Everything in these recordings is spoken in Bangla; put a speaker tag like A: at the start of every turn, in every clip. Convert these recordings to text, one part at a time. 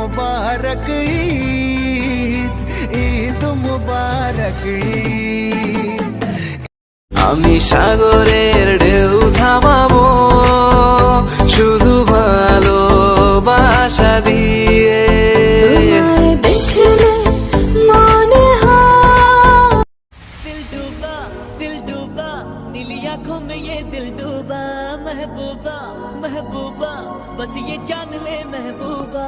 A: মুবারক ঈদ ঈদ মুবারক ঈদ আমি সাগরের ঢেউ থামাবো শুধু ভালোবাসা দিয়ে
B: তোমায় দেখলে মনে হয়
C: दिल डूबा दिल डूबा नीली आंखों में ये दिल डूबा महबूबा महबूबा बस ये जान ले महबूबा।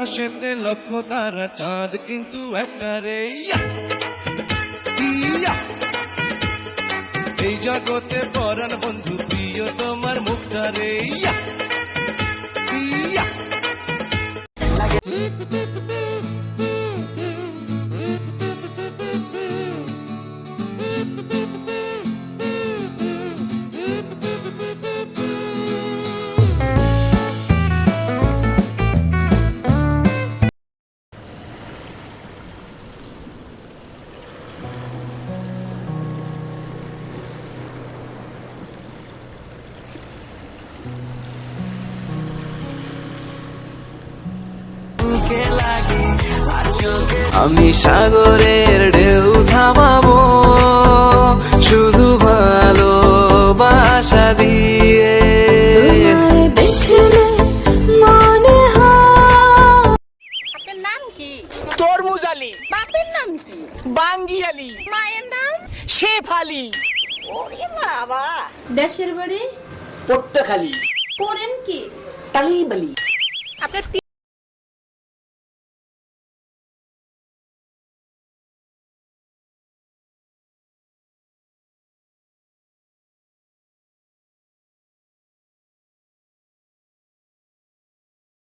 D: আকাশেতে লক্ষ তারা চাঁদ, কিন্তু একটা রে! এই জগতে পরাণ বন্ধু, প্রিয় তোমার মুখটা রে! ইয়া!
A: আমি সাগরের ঢেউ থামাবো শুধু ভালোবাসা দিয়ে।
E: নাম কি?
F: তরমুজ আলী।
E: বাপের নাম কি?
F: বাঙ্গি আলী।
E: মায়ের নাম?
F: শেফ আলী।
E: ওরে বাবা।
G: দেশের বাড়ি?
F: পট্টখালী।
G: পড়েন কি?
F: তালিব আলী।
E: আপনার